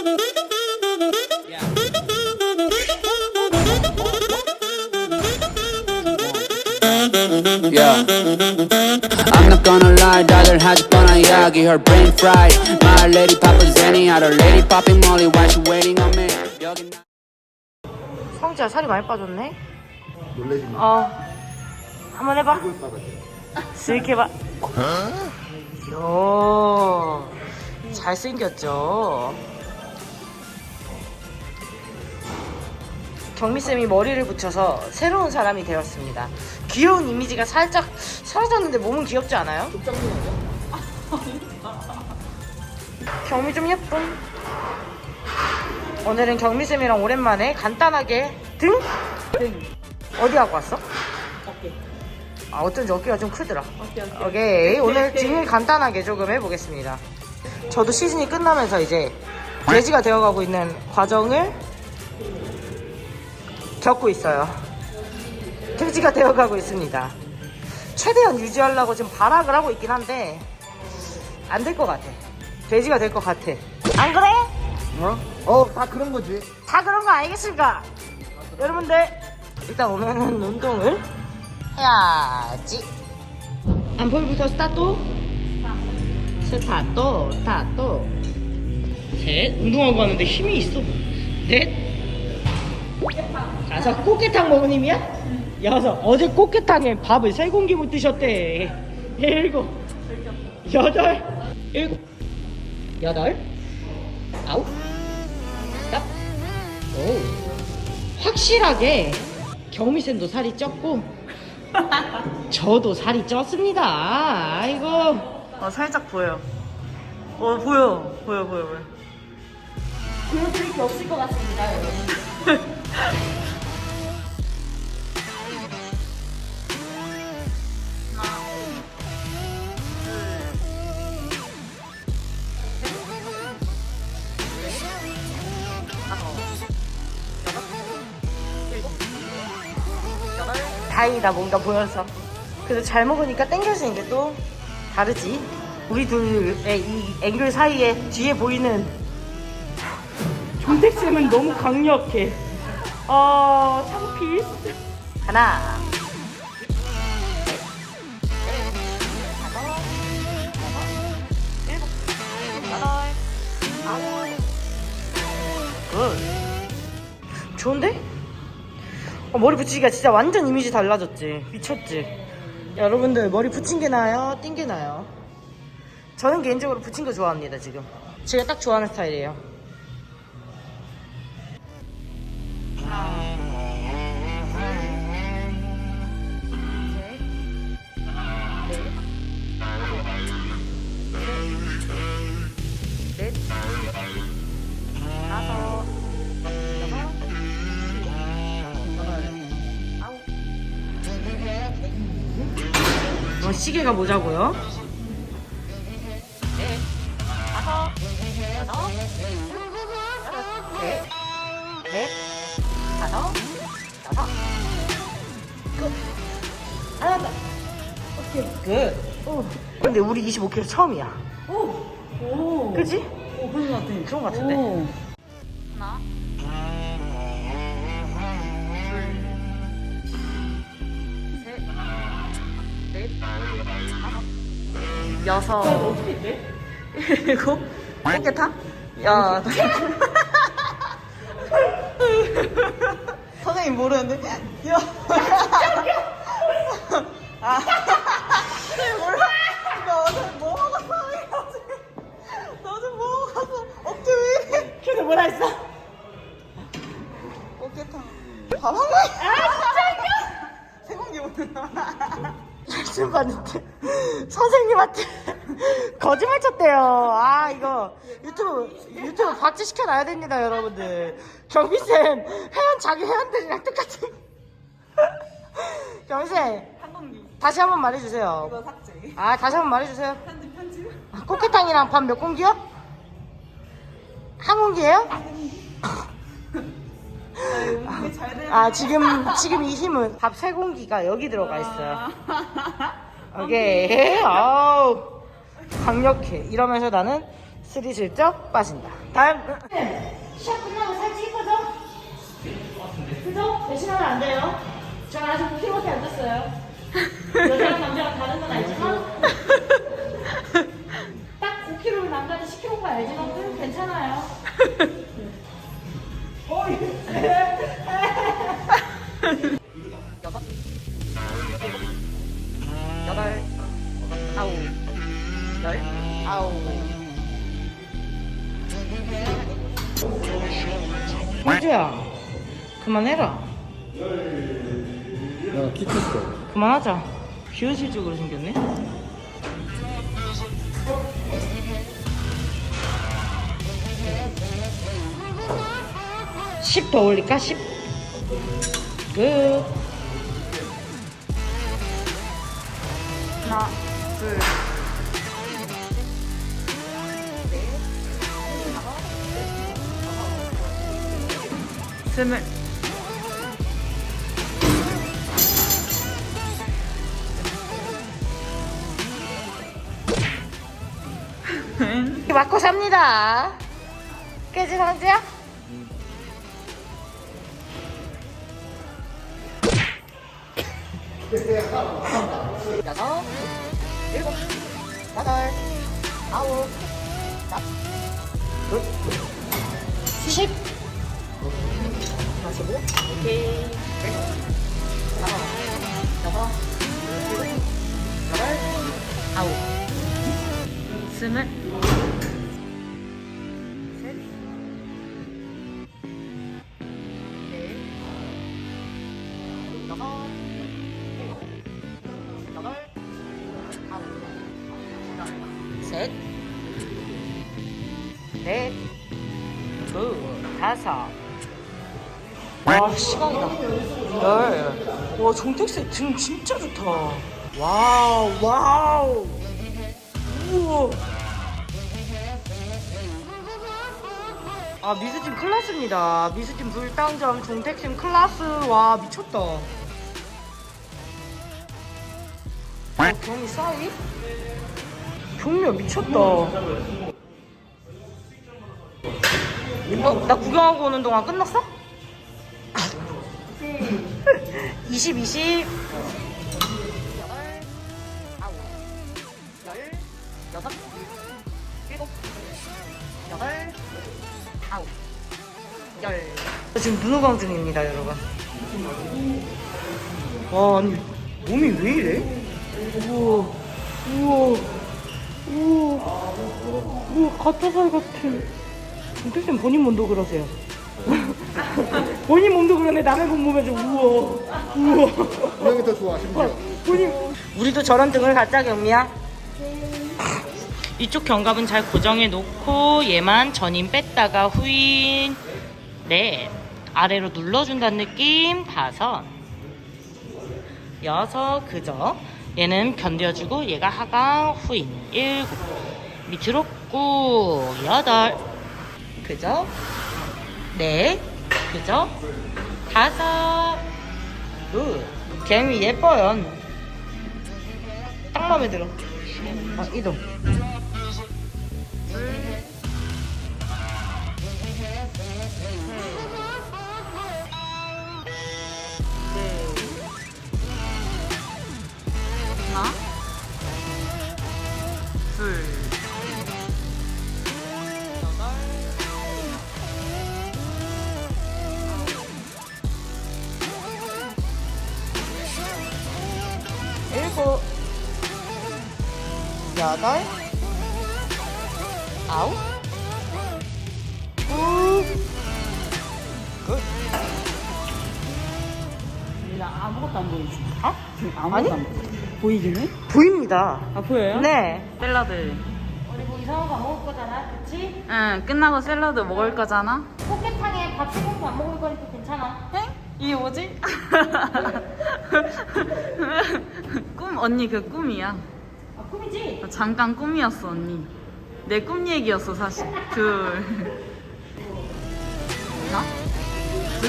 Yeah. I'm not gonna lie, 다들 하지 뻔한 이야기 Her brain fried My lady papa Zenny Other lady popping Molly Why she waiting on me 여긴 나- 성지야 살이 많이 빠졌네. 놀래지 마. 어. 한번 해봐. 해봐. 요. 잘생겼죠? 경미쌤이 머리를 붙여서 새로운 사람이 되었습니다. 귀여운 이미지가 살짝 사라졌는데 몸은 귀엽지 않아요? 경미 좀 예쁨. 오늘은 경미쌤이랑 오랜만에 간단하게 등? 등. 어디 하고 왔어? 아 어쩐지 어깨가 좀 크더라. 오케이, 오늘 등을 간단하게 조금 해보겠습니다. 저도 시즌이 끝나면서 이제 돼지가 되어가고 있는 과정을 겪고 있어요. 돼지가 되어가고 있습니다. 최대한 유지하려고 지금 발악을 하고 있긴 한데 안 될 것 같아. 돼지가 될 것 같아. 안 그래? 어? 어, 다 그런 거지. 다 그런 거 아니겠습니까? 여러분들 일단 오늘은 운동을 해야지 안폴부터 스타트 스타트 스타트 셋 운동하고 왔는데 힘이 있어 넷 다섯 꽃게탕 먹은 힘이야? 여섯. 어제 꽃게탕에 밥을 세 공기 못 드셨대. 일곱. 여덟. 일곱. 여덟. 아홉. 스탑 오. 확실하게 경미쌤도 살이 쪘고 저도 살이 쪘습니다. 아이고. 어 살짝 보여. 어 보여. 보여 보여 보여. 보여드릴 게 없을 것 같습니다 여러분 다행이다 뭔가 보여서. 그래도 잘 먹으니까 땡겨지는 게 또 다르지. 우리 둘의 이 앵글 사이에 뒤에 보이는 존택쌤은 너무 강력해 어 창피스 하나 굿 좋은데? 어, 머리 붙이기가 진짜 완전 이미지 달라졌지. 미쳤지. 여러분들 머리 붙인 게 나아요? 띵 게 나아요? 저는 개인적으로 붙인 거 좋아합니다, 지금. 제가 딱 좋아하는 스타일이에요. 시계가 뭐자고요? 넷, 넷, 다섯, 여섯, 끝. 하나 더. 오케이, 끝. 오. 근데 우리 25kg 처음이야. 오. 오. 그지? 오, 그런 것 같아. 그런 것 같은데. 하나. 여섯, 일곱, 꽃게탕? 야, 선생님 모르는데? 야, 시켜놔야 됩니다, 여러분들. 경비쌤 회원 자기 회원들이랑 똑같은. 경비쌤 다시 한번 말해주세요. 이거 삭제. 아 다시 한번 말해주세요. 편집 편집. 꽃게탕이랑 밥 몇 공기요? 한 공기예요? 잘 돼야. 아 지금 지금 이 힘은 밥 세 공기가 여기 들어가 있어요. 오케이. 아우 강력해. 이러면서 나는 스리슬쩍 빠진다. 다음. 시합 끝나고 살찔 거죠? 그죠? 배신하면 안 돼요. 저 아직 9kg밖에 안 됐어요. 여자랑 남자랑 다른 건 알지만 딱 9kg 남자는 10kg인 거 알지만 괜찮아요. 호주야, 그만해라. 나키 컸어. 그만하자. 비효실적으로 생겼네. (10) 더 올릴까 (10) 끝 하나 둘 스물 맞고 삽니다. 깨지 상지야? 여섯, 일곱, 여덟, 아홉, 열, 십. 마시고, 오케이. 다섯, 여섯, 일곱, 여덟, 아홉, 스물. 와, 시간이다. 열. 와, 종택색 등 진짜 좋다. 와우, 와우. 우와. 아 미스팀 클라스입니다. 미스팀 불당점 종택심 클라스 와 미쳤다. 어, 경이 싸이? 경미야 미쳤다. 어, 나 구경하고 오는 동안 끝났어? 20, 20. 여덟, 아홉, 열, 여섯, 일곱, 여덟, 아홉, 열. 저 지금 눈호강 중입니다, 여러분. 와, 아니, 몸이 왜 이래? 우와, 우와, 우와, 우와, 가짜살 같아. 선생님 본인 몸도 그러세요. 본인 몸도 그러네, 남의 몸 보면 좀 우와, 우와. 형이 더 좋아, 심지어. 본인. 우리도 저런 등을 갖자, 경미야. 이쪽 견갑은 잘 고정해 놓고 얘만 전인 뺐다가 후인. 넷 아래로 눌러준다는 느낌. 다섯 여섯 그저. 얘는 견뎌주고 얘가 하강 후인. 일곱. 밑으로 꾹. 여덟. 그저. 넷 그저 다섯. 굿 개미 예뻐요. 딱 마음에 들어. 아 이동 여덟, 아홉, 구, 끝. 나 아무것도 안 보이지. 어? 아무것도 아니? 안 보여. 보이기는? 보입니다. 아 보여요? 네. 샐러드. 우리 뭐 이상한 거안 먹을 거잖아, 그치? 응 끝나고 샐러드 먹을 거잖아. 포켓탕에 밥 해먹고 안 먹을 거니까 괜찮아. 에? 이게 뭐지? 꿈 언니 그 꿈이야. 아, 꿈이지? 잠깐 꿈이었어 언니. 내 꿈 얘기였어 사실. 둘. 하나, 둘,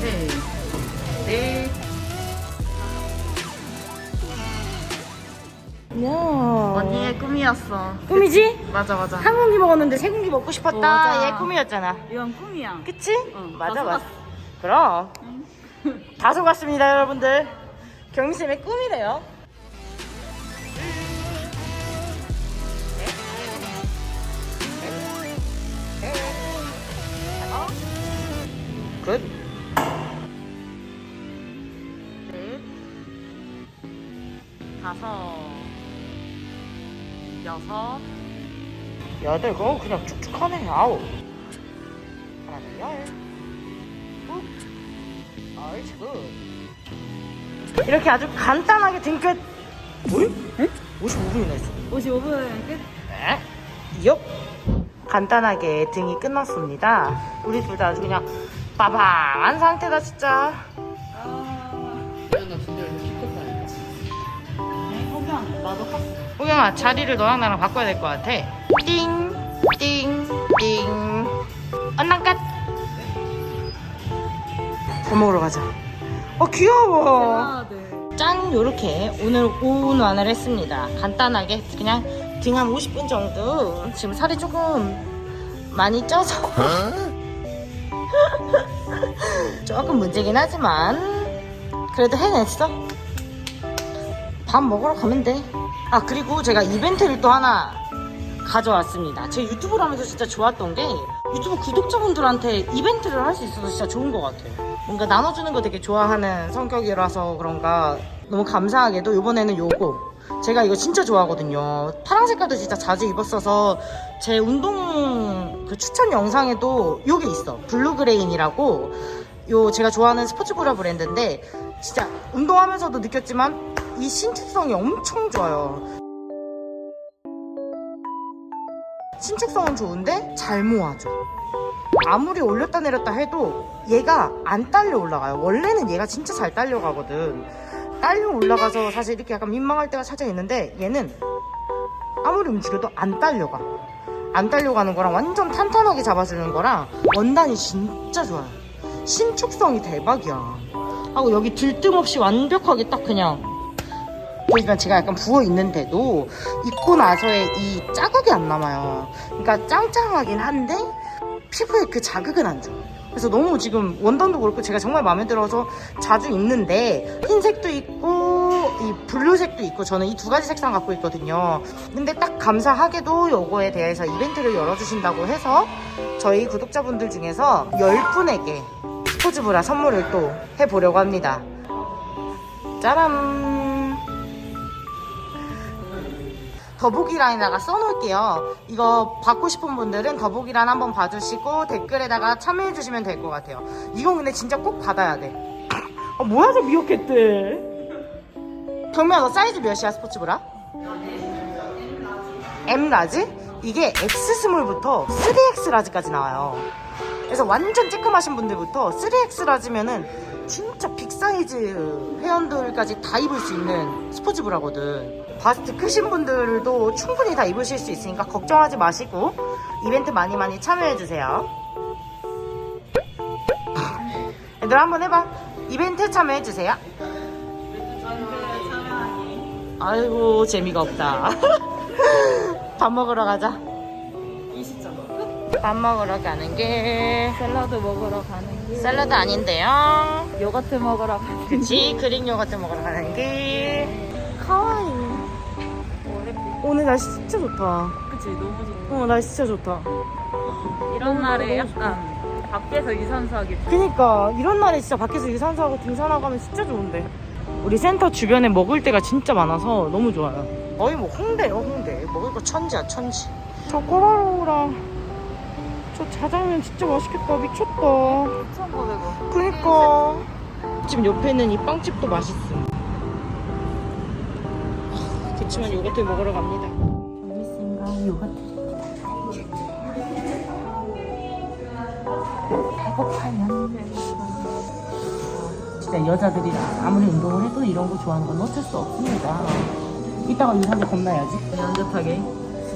셋, 넷. 야. 언니의 꿈이었어. 꿈이지? 맞아 맞아. 한 공기 먹었는데 세 공기 먹고 싶었다. 맞아. 얘 꿈이었잖아. 이건 꿈이야. 그치? 응, 맞아 다 맞아. 그럼 다 속았습니다 여러분들. 경미쌤의 꿈이래요. 굿. 넷, 다섯, 여섯, 여덟 거 그냥 쭉쭉 하네 아홉 하나는 열 꾹. 옳지 굿 이렇게 아주 간단하게 등끝 뭘? 응? 55분이나 했어 55분 끝. 에? 엽 간단하게 등이 끝났습니다 우리 둘 다 아주 그냥 빠방한 상태다 진짜. 호경아 자리를 너랑 나랑 바꿔야 될 것 같아 띵 띵, 띵. 언난 끝. 밥 먹으러 가자. 어 귀여워. 짠 요렇게 오늘 오운완을 했습니다 간단하게 그냥 등 한 50분 정도 지금 살이 조금 많이 쪄서 조금 문제긴 하지만 그래도 해냈어. 밥 먹으러 가면 돼아 그리고 제가 이벤트를 또 하나 가져왔습니다. 제 유튜브를 하면서 진짜 좋았던 게 유튜브 구독자분들한테 이벤트를 할 수 있어서 진짜 좋은 것 같아요. 뭔가 나눠주는 거 되게 좋아하는 성격이라서 그런가 너무 감사하게도 이번에는 요거 제가 이거 진짜 좋아하거든요. 파랑 색깔도 진짜 자주 입었어서 제 운동 그 추천 영상에도 요게 있어. 블루그레인이라고. 요 제가 좋아하는 스포츠 브라 브랜드인데 진짜 운동하면서도 느꼈지만 이 신축성이 엄청 좋아요. 신축성은 좋은데 잘 모아줘. 아무리 올렸다 내렸다 해도 얘가 안 딸려 올라가요. 원래는 얘가 진짜 잘 딸려가거든. 딸려 올라가서 사실 이렇게 약간 민망할 때가 찾아 있는데 얘는 아무리 움직여도 안 딸려가. 안 딸려가는 거랑 완전 탄탄하게 잡아주는 거랑 원단이 진짜 좋아요. 신축성이 대박이야. 하고 여기 들뜸 없이 완벽하게 딱 그냥 보니까 제가 약간 부어 있는데도 입고 나서의 이 자국이 안 남아요. 그러니까 짱짱하긴 한데 피부에 그 자극은 안 줘. 그래서 너무 지금 원단도 그렇고 제가 정말 마음에 들어서 자주 입는데 흰색도 있고 이 블루색도 있고 저는 이 두 가지 색상 갖고 있거든요. 근데 딱 감사하게도 요거에 대해서 이벤트를 열어주신다고 해서 저희 구독자분들 중에서 10분에게 스포츠브라 선물을 또 해보려고 합니다. 짜란! 더보기 란에다가 써놓을게요. 이거 받고 싶은 분들은 더보기 란 한번 봐주시고 댓글에다가 참여해주시면 될 것 같아요. 이건 근데 진짜 꼭 받아야 돼. 아, 뭐야, 저 미역캣들. 경미야, 너 사이즈 몇이야, 스포츠브라? M 라지? 이게 X 스몰부터 3X 라지까지 나와요. 그래서 완전 쬐끔하신 분들부터 3X 라지면은 진짜 빅 사이즈 회원들까지 다 입을 수 있는 스포츠 브라거든. 바스트 크신 분들도 충분히 다 입으실 수 있으니까 걱정하지 마시고 이벤트 많이 많이 참여해주세요. 얘들 한번 해봐. 이벤트 참여해주세요. 아이고 재미가 없다. 밥 먹으러 가자. 이 시점. 밥 먹으러 가는 게 샐러드 먹으러 가는 길. 샐러드 아닌데요. 요거트 먹으러 가는 그치 그릭 요거트 먹으러 가는 길. 카와이. 길. 오늘 날씨 진짜 좋다. 그치 너무 좋다. 어 날씨 진짜 좋다. 이런 날에 약간 밖에서 유산소하기. 그니까 이런 날에 진짜 밖에서 유산소하고 등산하고 하면 진짜 좋은데. 우리 센터 주변에 먹을 데가 진짜 많아서 너무 좋아요. 거의 뭐 홍대요 홍대. 먹을 거 천지야 천지. 저 꼬라로우랑 저 자장면 진짜 맛있겠다 미쳤다. 1,500원. 그니까 지금 옆에 있는 이 빵집도 맛있어. 그치만 요거트 먹으러 갑니다. 서비스인가 요거트. 진짜 여자들이랑 아무리 운동을 해도 이런 거 좋아하는 건 어쩔 수 없습니다. 이따가 유산소 겁나야지. 연접하게.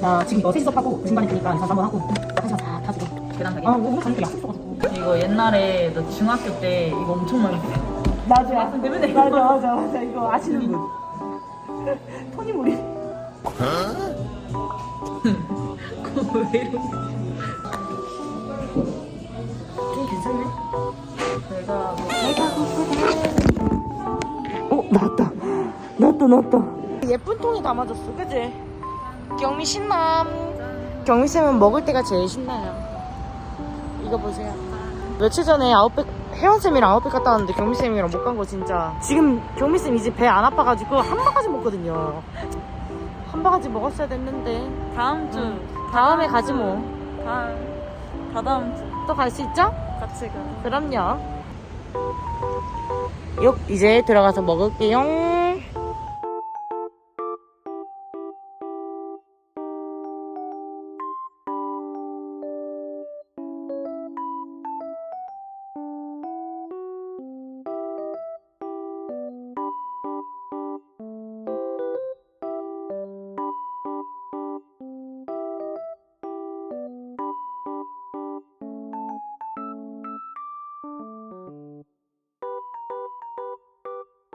나 지금 이거 세수하고 중간에 되니까 유산소 한번 하고 화장실 다 타주고. 계단 가게. 아, 저녁에 약속 있어가지고. 이거 옛날에 너 중학교 때 이거 엄청 많이 했어. 맞아. 때문에. 맞아, 맞아, 맞아. 이거 아시는 분. 토니모리. 왜 이러고 좀 괜찮네. 내가 뭐 어 나왔다 나왔다 나왔다 예쁜 통이 담아줬어 그지? 경미 신남 경미쌤은 먹을 때가 제일 신나요. 이거 보세요. 며칠 전에 아웃백 혜원 쌤이랑 아웃백 갔다 왔는데 경미 쌤이랑 못 간 거 진짜. 지금 경미 쌤 이제 배 안 아파가지고 한 바가지 먹거든요. 한 바가지 먹었어야 됐는데. 다음 주. 다음에 가지 뭐. 또 다음 다다음 주. 갈수 있죠? 같이 가. 그럼요. 요 이제 들어가서 먹을게요